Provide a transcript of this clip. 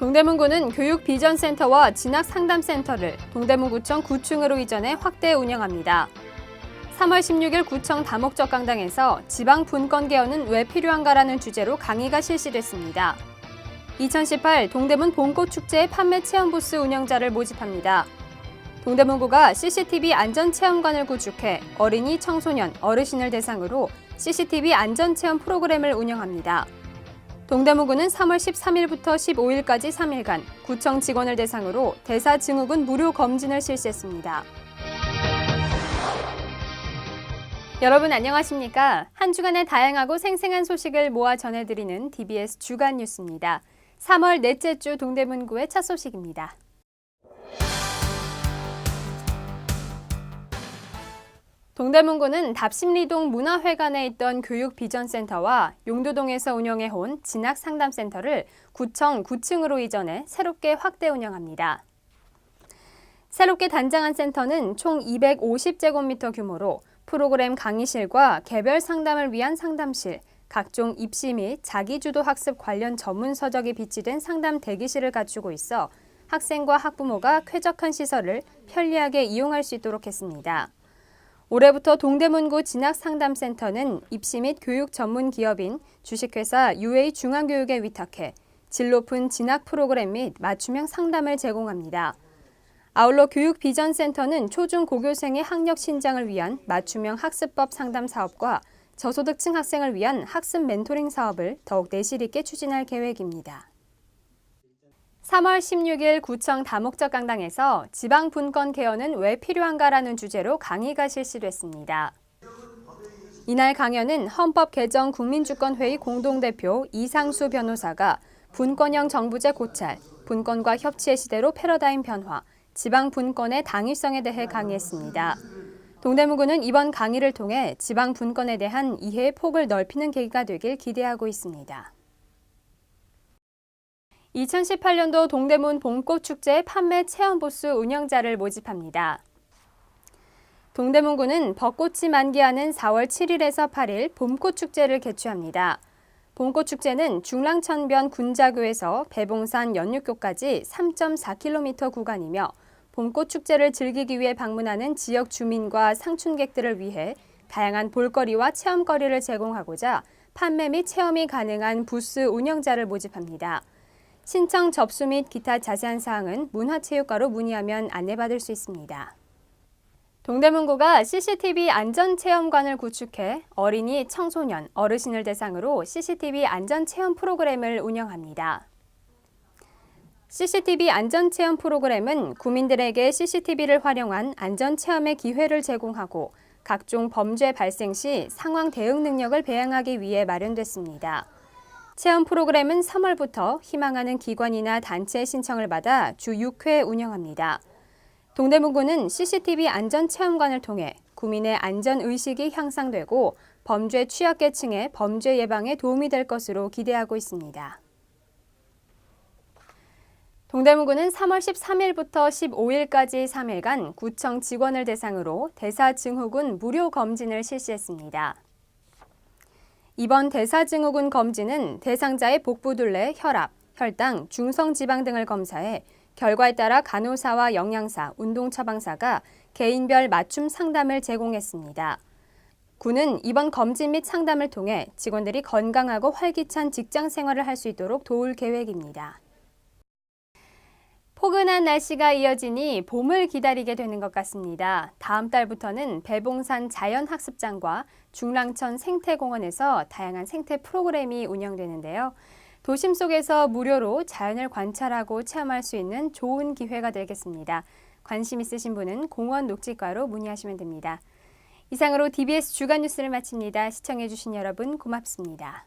동대문구는 교육비전센터와 진학상담센터를 동대문구청 9층으로 이전해 확대 운영합니다. 3월 16일 구청 다목적 강당에서 지방 분권 개헌은 왜 필요한가라는 주제로 강의가 실시됐습니다. 2018 동대문 봄꽃 축제 판매 체험 부스 운영자를 모집합니다. 동대문구가 CCTV 안전 체험관을 구축해 어린이, 청소년, 어르신을 대상으로 CCTV 안전 체험 프로그램을 운영합니다. 동대문구는 3월 13일부터 15일까지 3일간 구청 직원을 대상으로 대사 증후군 무료 검진을 실시했습니다. 여러분 안녕하십니까? 한 주간의 다양하고 생생한 소식을 모아 전해드리는 DBS 주간 뉴스입니다. 3월 넷째 주 동대문구의 첫 소식입니다. 동대문구는 답심리동 문화회관에 있던 교육비전센터와 용도동에서 운영해 온 진학상담센터를 구청 9층으로 이전해 새롭게 확대 운영합니다. 새롭게 단장한 센터는 총 250제곱미터 규모로 프로그램 강의실과 개별 상담을 위한 상담실, 각종 입시 및 자기주도 학습 관련 전문 서적이 비치된 상담 대기실을 갖추고 있어 학생과 학부모가 쾌적한 시설을 편리하게 이용할 수 있도록 했습니다. 올해부터 동대문구 진학상담센터는 입시 및 교육 전문 기업인 주식회사 UA 중앙교육에 위탁해 질 높은 진학 프로그램 및 맞춤형 상담을 제공합니다. 아울러 교육비전센터는 초중 고교생의 학력 신장을 위한 맞춤형 학습법 상담 사업과 저소득층 학생을 위한 학습 멘토링 사업을 더욱 내실 있게 추진할 계획입니다. 3월 16일 구청 다목적 강당에서 지방 분권 개헌은 왜 필요한가라는 주제로 강의가 실시됐습니다. 이날 강연은 헌법 개정 국민주권회의 공동대표 이상수 변호사가 분권형 정부제 고찰, 분권과 협치의 시대로 패러다임 변화, 지방 분권의 당위성에 대해 강의했습니다. 동대문구는 이번 강의를 통해 지방 분권에 대한 이해의 폭을 넓히는 계기가 되길 기대하고 있습니다. 2018년도 동대문 봄꽃 축제 판매 체험 부스 운영자를 모집합니다. 동대문구는 벚꽃이 만개하는 4월 7일에서 8일 봄꽃 축제를 개최합니다. 봄꽃 축제는 중랑천변 군자교에서 배봉산 연육교까지 3.4km 구간이며 봄꽃 축제를 즐기기 위해 방문하는 지역 주민과 상춘객들을 위해 다양한 볼거리와 체험거리를 제공하고자 판매 및 체험이 가능한 부스 운영자를 모집합니다. 신청 접수 및 기타 자세한 사항은 문화체육과로 문의하면 안내받을 수 있습니다. 동대문구가 CCTV 안전체험관을 구축해 어린이, 청소년, 어르신을 대상으로 CCTV 안전체험 프로그램을 운영합니다. CCTV 안전체험 프로그램은 구민들에게 CCTV를 활용한 안전체험의 기회를 제공하고 각종 범죄 발생 시 상황 대응 능력을 배양하기 위해 마련됐습니다. 체험 프로그램은 3월부터 희망하는 기관이나 단체의 신청을 받아 주 6회 운영합니다. 동대문구는 CCTV 안전체험관을 통해 구민의 안전의식이 향상되고 범죄 취약계층의 범죄 예방에 도움이 될 것으로 기대하고 있습니다. 동대문구는 3월 13일부터 15일까지 3일간 구청 직원을 대상으로 대사 증후군 무료 검진을 실시했습니다. 이번 대사 증후군 검진은 대상자의 복부둘레, 혈압, 혈당, 중성지방 등을 검사해 결과에 따라 간호사와 영양사, 운동 처방사가 개인별 맞춤 상담을 제공했습니다. 구는 이번 검진 및 상담을 통해 직원들이 건강하고 활기찬 직장 생활을 할 수 있도록 도울 계획입니다. 포근한 날씨가 이어지니 봄을 기다리게 되는 것 같습니다. 다음 달부터는 배봉산 자연학습장과 중랑천 생태공원에서 다양한 생태 프로그램이 운영되는데요. 도심 속에서 무료로 자연을 관찰하고 체험할 수 있는 좋은 기회가 되겠습니다. 관심 있으신 분은 공원 녹지과로 문의하시면 됩니다. 이상으로 DBS 주간 뉴스를 마칩니다. 시청해주신 여러분 고맙습니다.